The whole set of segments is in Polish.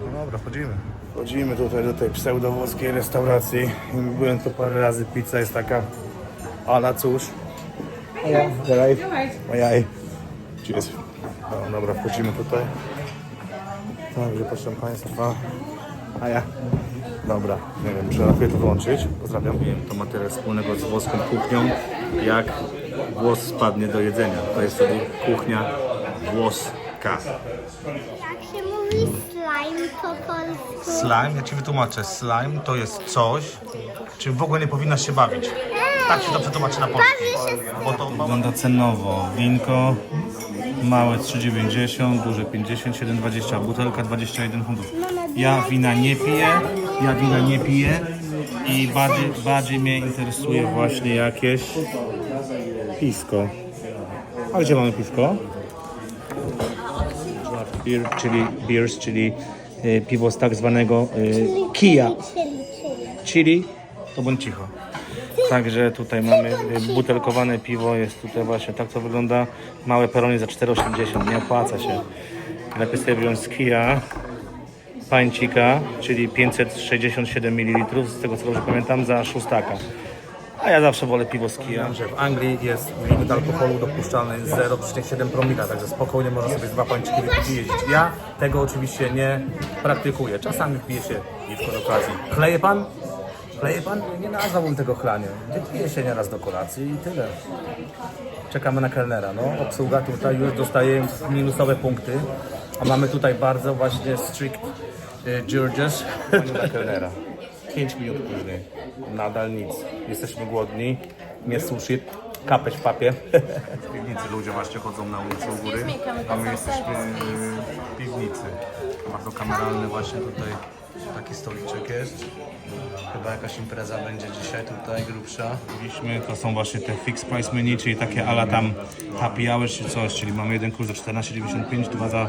No dobra, chodzimy. Chodzimy tutaj do tej pseudowłoskiej restauracji. Byłem tu parę razy, pizza jest taka, ale cóż. Dalej. Ojaj. Cheers. No, dobra, wchodzimy tutaj. Także proszę Państwa. A ja. Dobra, nie wiem, muszę na chwilę to wyłączyć. Pozdrawiam. Wiem, to ma tyle wspólnego z włoską kuchnią, jak włos spadnie do jedzenia. To jest wtedy kuchnia Jak się mówi slime po polsku? Slime, ja Ci wytłumaczę. Slime to jest coś, czym w ogóle nie powinnaś się bawić. Tak się to przetłumaczy na polski. Bawię się Bo to wygląda cenowo. Winko małe 3,90, duże 50, 7,20, butelka 21 funtów. Ja wina nie piję, ja wina nie piję i bardziej, bardziej mnie interesuje właśnie jakieś pisko. A gdzie mamy pisko? Beer, czyli beers, czyli y, piwo z tak zwanego y, kija. Chili, to bądź cicho. Także tutaj mamy y, butelkowane piwo, jest tutaj właśnie tak to wygląda. Małe perony za 4,80, nie opłaca się. Lepiej sobie wziąć z kija, pańcika, czyli 567 ml, z tego co dobrze pamiętam, za szóstaka. A ja zawsze wolę piwo z kija. Że w Anglii jest limit alkoholu dopuszczalny 0,7 promila, także spokojnie można sobie z dwa pańczyki wypić i jeździć. Ja tego oczywiście nie praktykuję. Czasami pije się piwko do okazji. Chleje pan? Chleje pan? Nie nazwałbym tego chlanie. Wypije się nieraz do kolacji i tyle. Czekamy na kelnera. No, obsługa tutaj już dostaje minusowe punkty. A mamy tutaj bardzo właśnie strict y, Georges na kelnera. 5 minut później. Nadal nic. Jesteśmy głodni. Nie sushi. Kapeć w papie. W piwnicy ludzie właśnie chodzą na ulicę u góry, a my jesteśmy w piwnicy. Bardzo kameralny właśnie tutaj taki stoliczek jest. Chyba jakaś impreza będzie dzisiaj tutaj grubsza. Widzieliśmy, to są właśnie te fixed price menu, czyli takie ala tam happy hour czy coś, czyli mamy jeden kurs za 14,95, dwa za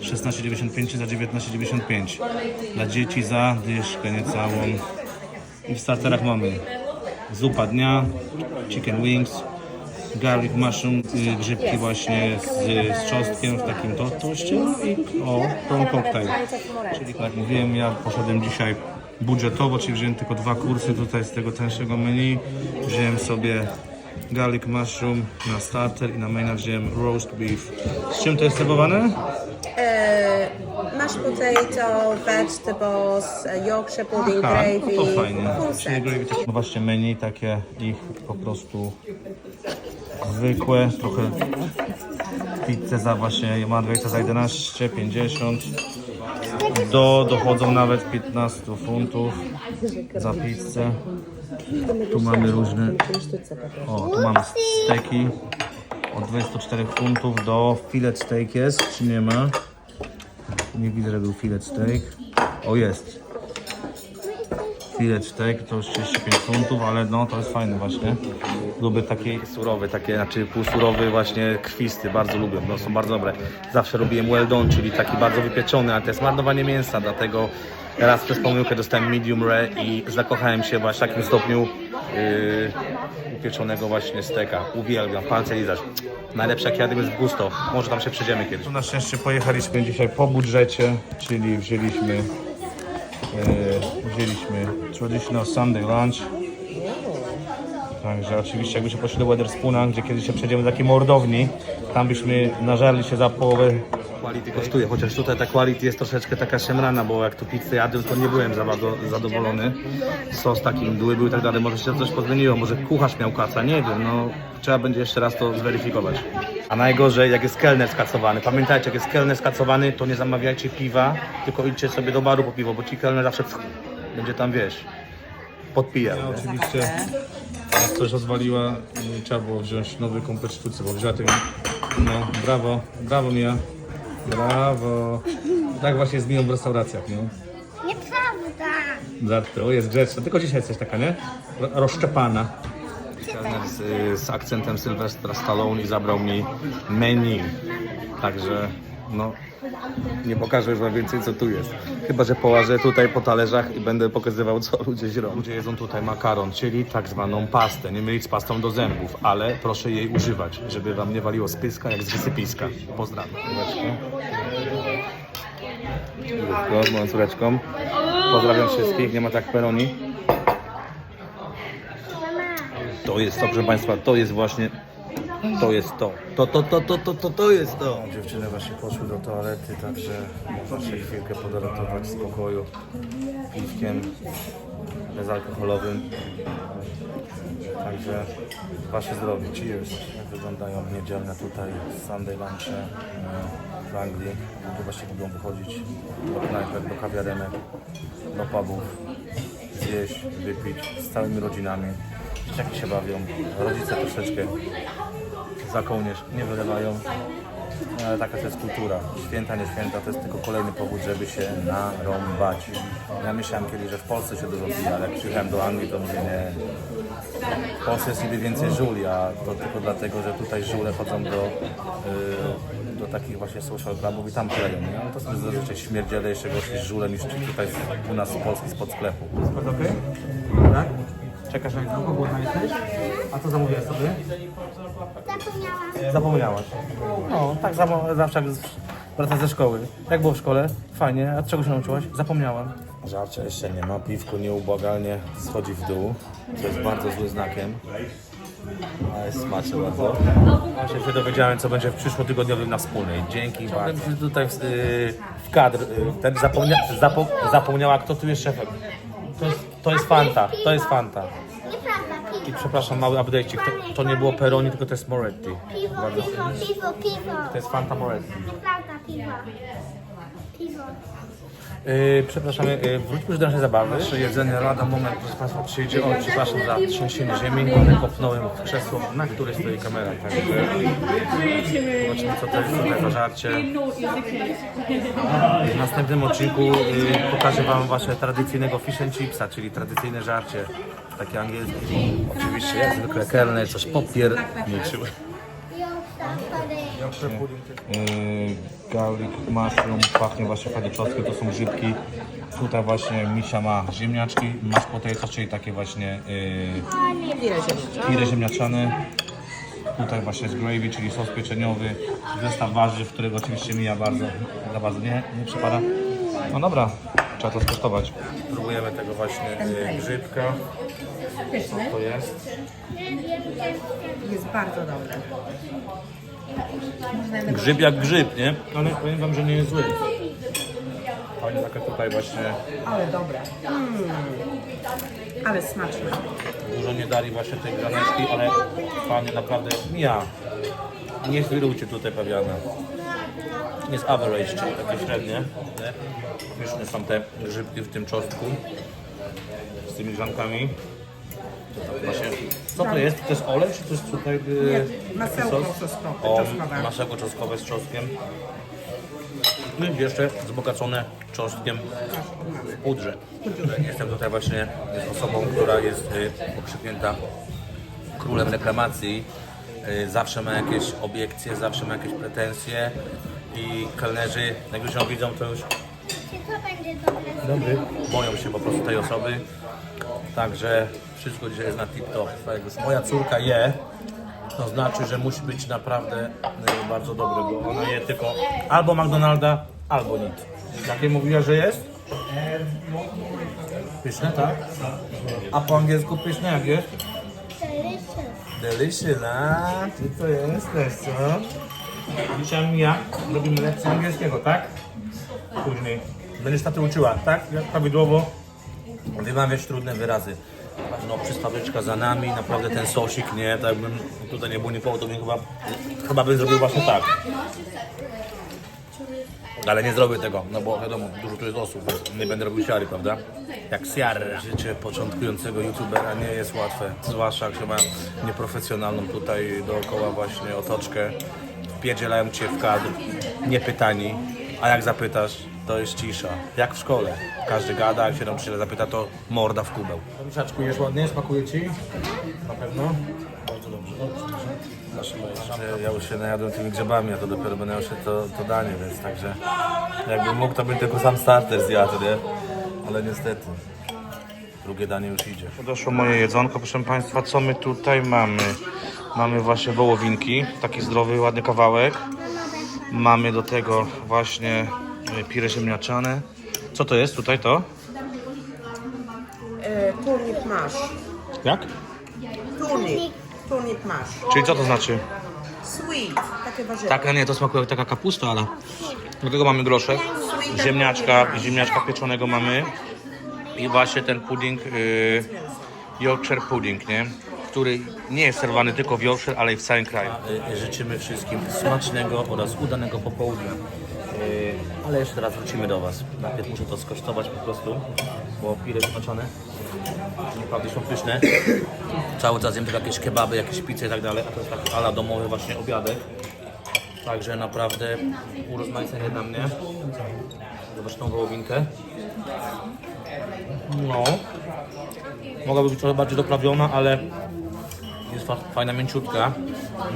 16,95 i za 19,95. Dla dzieci za dyszkę niecałą. I w starterach mamy zupa dnia, chicken wings, garlic mushroom, y, grzybki właśnie z, z czosnkiem w takim to, toście i o, prawn cocktail. Czyli tak jak mówiłem, ja poszedłem dzisiaj budżetowo, czyli wziąłem tylko dwa kursy tutaj z tego tańszego menu. Wziąłem sobie garlic mushroom na starter i na maina wziąłem roast beef. Z czym to jest serwowane? Uh, mashed potato, vegetables, Yorkshire pudding, Aha, gravy, no to fajnie. full Czyli set. gravy też- No właśnie menu takie ich po prostu zwykłe, trochę pizzę za właśnie margarita za 11,50 do dochodzą nawet 15 funtów za pizzę. Tu mamy różne o, tu mamy steki od 24 funtów do filet steak jest, czy nie ma? Nie widzę, że był filet steak. O jest, filet steak to już 35 funtów, ale no to jest fajne właśnie. Lubię takie surowe, takie, znaczy półsurowy właśnie krwisty, bardzo lubię, no są bardzo dobre. Zawsze robiłem well done, czyli taki bardzo wypieczony, ale to jest marnowanie mięsa, dlatego raz przez pomyłkę dostałem medium rare i zakochałem się właśnie w takim stopniu yy, upieczonego właśnie steka. Uwielbiam, palce lizać. Najlepsze jak jadłem jest gusto, może tam się przejdziemy kiedyś. Na szczęście pojechaliśmy dzisiaj po budżecie, czyli wzięliśmy E, wzięliśmy traditional Sunday lunch. Także oczywiście jakbyśmy poszli do Weatherspoona, gdzie kiedyś się przejdziemy do takiej mordowni, tam byśmy nażarli się za połowę. Quality kosztuje, chociaż tutaj ta quality jest troszeczkę taka szemrana, bo jak tu pizzę jadłem, to nie byłem za bardzo zadowolony. Sos taki mdły był i tak dalej, może się coś pozmieniło, może kucharz miał kaca, nie wiem, no trzeba będzie jeszcze raz to zweryfikować. A najgorzej, jak jest kelner skacowany. Pamiętajcie, jak jest kelner skacowany, to nie zamawiajcie piwa, tylko idźcie sobie do baru po piwo, bo ci kelner zawsze będzie tam, wiesz, podpijał. Ja oczywiście, jak coś rozwaliła, i trzeba było wziąć nowy komplet sztucy, bo wzięła tego, no, brawo, brawo Mia, brawo. Tak właśnie jest miną w restauracjach, no. Nieprawda. O, jest grzeczna, tylko dzisiaj jesteś taka, nie? Ro- Rozszczepana. Kelner z, z akcentem Sylwestra Stallone i zabrał mi menu. Także no nie pokażę już wam więcej co tu jest. Chyba, że połażę tutaj po talerzach i będę pokazywał co ludzie źrą. Ludzie jedzą tutaj makaron, czyli tak zwaną pastę. Nie mylić z pastą do zębów, ale proszę jej używać, żeby wam nie waliło z pyska jak z wysypiska. Pozdrawiam. Zdrówko z moją córeczką. Pozdrawiam wszystkich, nie ma tak peroni. To jest to, proszę Państwa, to jest właśnie, to jest to. To, to, to, to, to, to, to jest to. Dziewczyny właśnie poszły do toalety, także można się chwilkę podaratować w spokoju piwkiem bezalkoholowym. Także Wasze zdrowie, cheers. Jak wyglądają niedzielne tutaj Sunday lunche e, w Anglii. Tu właśnie lubią wychodzić do knajpek, do kawiarenek, do pubów, zjeść, wypić z całymi rodzinami. Dzieciaki się bawią, rodzice troszeczkę za kołnierz nie wylewają. No, Ale taka to jest kultura. Święta, nie święta, to jest tylko kolejny powód, żeby się narąbać. Ja myślałem kiedyś, że w Polsce się dużo pije, ale jak przyjechałem do Anglii, to mówię, nie. W Polsce jest niby więcej żuli, a to tylko dlatego, że tutaj żule chodzą do, y, do takich właśnie social clubów i tam nie? Ale to są zazwyczaj śmierdzielejsze gorzkie żule niż tutaj u nas w Polsce spod sklepu. Jest okej? Tak? Czekasz na długo, głodna jesteś? A co zamówiłaś sobie? Zapomniałam. Zapomniałaś. No, tak samo zawsze jak wracasz ze szkoły. Jak było w szkole? Fajnie. A czego się nauczyłaś? Zapomniałam. Żarcia jeszcze nie ma. Piwko nieubłagalnie schodzi w dół, co jest bardzo złym znakiem. Ale smaczne bardzo. Właśnie się dowiedziałem, co będzie w przyszłotygodniowym na wspólnej. Dzięki bardzo. Tutaj w, y, w kadr. y, Ten zapomnia, zapo, zapomniała, kto tu jest szefem. To jest, to jest Fanta. To jest Fanta. I przepraszam, mały update'cik. To, to nie było Peroni, tylko to jest Moretti. Piwo, piwo, piwo, piwo. To jest Fanta Moretti. Nieprawda, piwo. Piwo. Yy, przepraszamy, yy, wróćmy już do naszej zabawy. Nasze jedzenie lada moment, proszę Państwa, przyjdzie. O, przepraszam za trzęsienie ziemi, ale kopnąłem w krzesło, na której stoi kamera. Także zobaczymy, co to jest tutaj za żarcie. W następnym odcinku yy, pokażę Wam właśnie tradycyjnego fish and chipsa, czyli tradycyjne żarcie, takie angielskie. Oczywiście, jak zwykle kelner, coś popierniczył. Yy, garlic mushroom, pachnie właśnie fajnie czosnkiem, to są grzybki. Tutaj właśnie Misia ma ziemniaczki, masz potato, czyli takie właśnie yy, pire ziemniaczane. Tutaj właśnie jest gravy, czyli sos pieczeniowy, zestaw warzyw, którego oczywiście Mija bardzo, za bardzo nie, nie przypada. No dobra, trzeba to skosztować. Próbujemy tego właśnie yy, grzybka. Co to jest? Jest bardzo dobre. Grzyb jak grzyb, nie? Ale powiem wam, że nie jest zły. Fajnie takie tutaj właśnie Ale dobre. Mm. Ale smaczne. dużo nie dali właśnie tej graneczki, ale fajnie naprawdę ja. Nie zwirujcie tutaj pawiana. Jest average, czyli takie średnie. nie? Pyszne są te grzybki w tym czosnku z tymi grzankami. Właśnie, co to jest? To jest olej, czy to jest tutaj yy, masełko sos? czosnkowe, O, czosnkowe. masełko czosnkowe z czosnkiem. No i jeszcze wzbogacone czosnkiem w pudrze. Jestem tutaj właśnie z osobą, która jest y, okrzyknięta królem reklamacji. Y, zawsze ma jakieś obiekcje, zawsze ma jakieś pretensje i kelnerzy, jak już ją widzą, to już Czy to będzie dobre? Dobry. Boją się po prostu tej osoby. Także wszystko dzisiaj jest na tip-top. Już moja córka je, to znaczy, że musi być naprawdę y, bardzo dobry, bo ona je tylko albo McDonalda, albo nic. Jakie mówiła, że jest? Pyszne, tak? A po angielsku pyszne jak jest? Delicious. Delicious, a ty to jesteś, co? Dzisiaj ja robimy lekcję angielskiego, tak? Później. Będziesz taty uczyła, tak? Jak prawidłowo wymawiać trudne wyrazy. No, przystaweczka za nami, naprawdę ten sosik, nie? Tak jakbym tutaj nie było nikogo, to bym chyba, chyba bym zrobił właśnie tak. Ale nie zrobię tego, no bo wiadomo, dużo tu jest osób, więc nie będę robił siary, prawda? Jak siara. Życie początkującego youtubera nie jest łatwe, zwłaszcza jak się ma nieprofesjonalną tutaj dookoła właśnie otoczkę. Wpierdzielają cię w kadr, niepytani, a jak zapytasz, to jest cisza. Jak w szkole. Każdy gada, jak się nauczyciel zapyta, to morda w kubeł. Misiaczku, jesz ładnie? Smakuje ci? Na pewno? Bardzo dobrze. Ja już się najadłem tymi grzebami, a to dopiero będę miał się to, to danie, więc także jakbym mógł, to bym tylko sam starter zjadł, nie? Ale niestety. Drugie danie już idzie. Doszło moje jedzonko, proszę Państwa, co my tutaj mamy? Mamy właśnie wołowinki, taki zdrowy, ładny kawałek. Mamy do tego właśnie Pire ziemniaczane. Co to jest tutaj to? E, turnip masz. Jak? Turnip. Turnip masz. Czyli co to znaczy? Sweet. Takie warzywa. Taka nie, to smakuje jak taka kapusta, ale do tego mamy groszek, ziemniaczka, ziemniaczka pieczonego mamy i właśnie ten pudding, y, Yorkshire pudding, nie? Który nie jest serwowany tylko w Yorkshire, ale i w całym kraju. Życzymy wszystkim smacznego oraz udanego popołudnia. Ale jeszcze raz wrócimy do Was. Najpierw muszę to skosztować po prostu, bo pire smaczone. Naprawdę są pyszne. Cały czas jem tylko jakieś kebaby, jakieś pizze i tak dalej, a to jest taki ala domowy właśnie obiadek. Także naprawdę urozmaicenie dla mnie. Zobacz tą wołowinkę. No. Mogłaby być trochę bardziej doprawiona, ale jest fa- fajna mięciutka.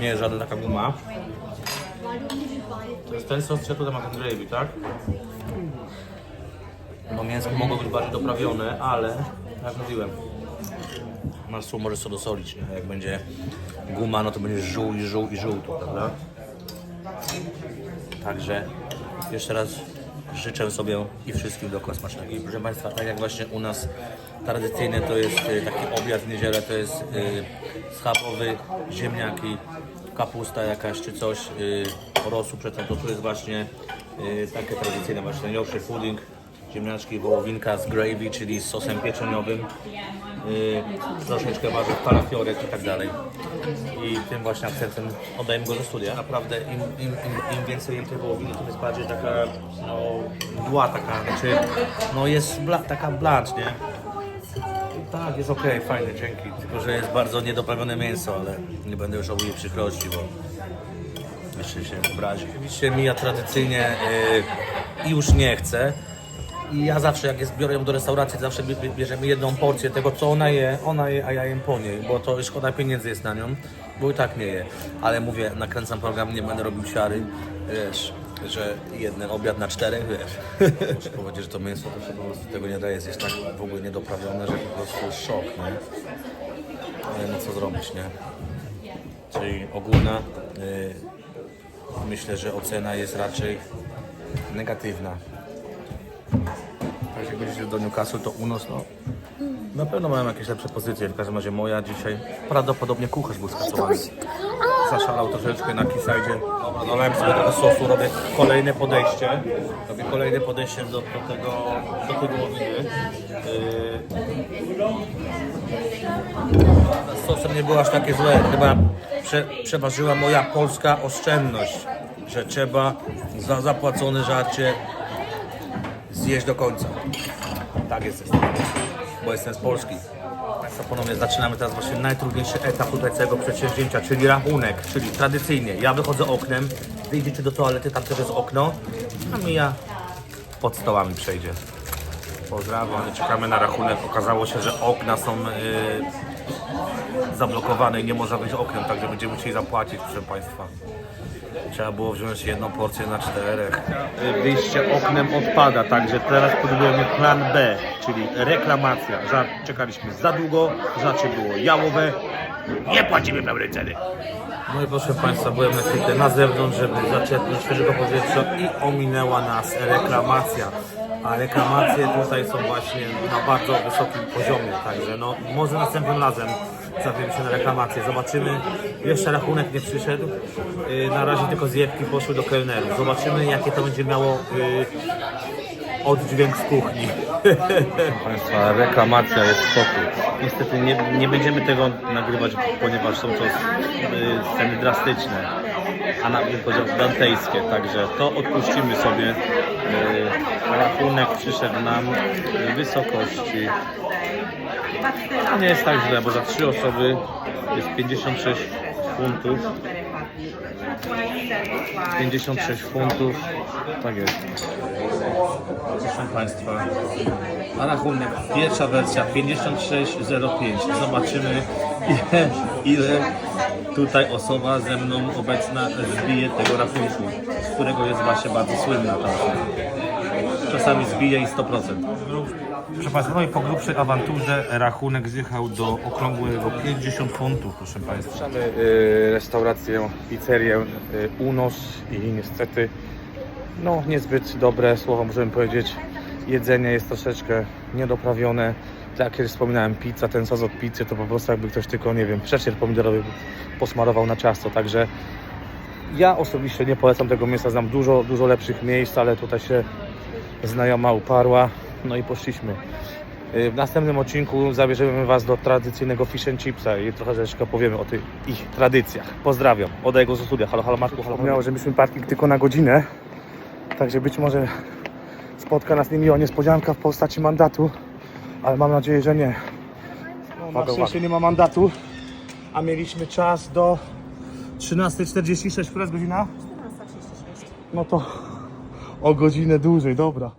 Nie jest żadna taka guma. To jest ten sos, czy tutaj ma ten gravy, tak? No mięsko mogło być bardziej doprawione, ale jak mówiłem, masz słów możesz sobie dosolić? Jak będzie guma, no to będzie żół i żół i żół, prawda? Także jeszcze raz życzę sobie i wszystkim dookoła smacznego. I proszę Państwa, tak jak właśnie u nas tradycyjnie to jest y, taki obiad w niedzielę, to jest y, schabowy, ziemniaki, kapusta jakaś czy coś, y, rosół przedtem, to tu jest właśnie takie tradycyjne właśnie Yorkshire pudding, ziemniaczki, wołowinka z gravy, czyli z sosem pieczeniowym, yy, troszeczkę warzyw, kalafiorek i tak dalej. I tym właśnie akcentem oddajemy go do studia. Naprawdę im, im, im, im więcej jem tej wołowiny, tym jest bardziej taka, no, mgła taka, znaczy, no jest bla, taka blanc, nie? Tak, jest okej, fajnie, dzięki. Tylko, że jest bardzo niedoprawione mięso, ale nie będę już żałuję przykrości, bo jeszcze się obrazi. Oczywiście mija tradycyjnie yy, i już nie chcę. I ja zawsze, jak jest, biorę ją do restauracji, zawsze bie- bie- bierzemy jedną porcję tego, co ona je, ona je, a ja jem po niej, bo to szkoda pieniędzy jest na nią, bo i tak nie je. Ale mówię, nakręcam program, nie będę robił siary, wiesz, że jeden obiad na czterech, wiesz. Muszę powiedzieć, że to mięso to się po prostu tego nie daje, jest tak w ogóle niedoprawione, że po prostu szok, nie? Ale no co zrobić, nie? Czyli ogólna, y, myślę, że ocena jest raczej negatywna. Jak będziecie do Newcastle, to u nas, no, na pewno mają jakieś lepsze pozycje. W każdym razie moja dzisiaj, prawdopodobnie kucharz był skasowany. Zaszalał troszeczkę na kisajdzie. Dobra, dolałem sobie tego sosu, robię kolejne podejście. Robię kolejne podejście do, do tego, do tej wołowiny. Yy, sosem nie było aż takie złe. Chyba prze, przeważyła moja polska oszczędność, że trzeba za zapłacone żarcie zjeść do końca. Tak jest, bo jestem z Polski. Państwo ponownie zaczynamy teraz właśnie najtrudniejszy etap tutaj całego przedsięwzięcia, czyli rachunek, czyli tradycyjnie ja wychodzę oknem, wy idziecie do toalety, tam też jest okno, a Mija pod stołami przejdzie. Pozdrawiam, czekamy na rachunek. Okazało się, że okna są yy, zablokowane i nie można wyjść oknem, także będziemy musieli zapłacić, proszę Państwa. Trzeba było wziąć jedną porcję na czterech. Wyjście oknem odpada, także teraz próbujemy plan B, czyli reklamacja. Czekaliśmy za długo, żarcie było jałowe, nie płacimy pełnej ceny. No i proszę Państwa, byłem na na zewnątrz, żeby zaczerpnąć świeżego powietrza i ominęła nas reklamacja. A reklamacje tutaj są właśnie na bardzo wysokim poziomie, także no może następnym razem zawiemy się na reklamację. Zobaczymy, jeszcze rachunek nie przyszedł, yy, na razie tylko zjebki poszły do kelnerów. Zobaczymy jakie to będzie miało yy, oddźwięk z kuchni. Państwa, reklamacja jest w toku. Niestety nie, nie będziemy tego nagrywać, ponieważ są to y, sceny drastyczne, a nawet powiedział dantejskie, także to odpuścimy sobie. Y, rachunek przyszedł nam w wysokości. Nie jest tak źle, bo za trzy osoby jest 56 funtów. 56 funtów. Tak jest. Proszę Państwa, a rachunek, pierwsza wersja 56,05. Zobaczymy ile, ile tutaj osoba ze mną obecna zbije tego rachunku, z którego jest właśnie bardzo słynna ta Czasami zbije i 100%. Proszę Państwa, no i po grubszej awanturze rachunek zjechał do okrągłego 50 funtów, proszę Państwa. Mamy y, restaurację, pizzerię y, Unos i niestety no niezbyt dobre słowo możemy powiedzieć. Jedzenie jest troszeczkę niedoprawione. Tak jak wspominałem, pizza, ten sos od pizzy to po prostu jakby ktoś tylko, nie wiem, przecier pomidorowy posmarował na ciasto, także ja osobiście nie polecam tego miejsca, znam dużo, dużo lepszych miejsc, ale tutaj się znajoma uparła, no i poszliśmy. Y, W następnym odcinku zabierzemy Was do tradycyjnego fish and chipsa i trochę troszeczkę powiemy o tych ich tradycjach. Pozdrawiam. Od jego studia. Halo, halo Marku, halo. Miało, że mieliśmy parking tylko na godzinę, także być może spotka nas niemiła niespodzianka w postaci mandatu, ale mam nadzieję, że nie. No, na szczęście nie ma mandatu, a mieliśmy czas do 13.46. Która jest godzina? 14.36. No to o godzinę dłużej, dobra.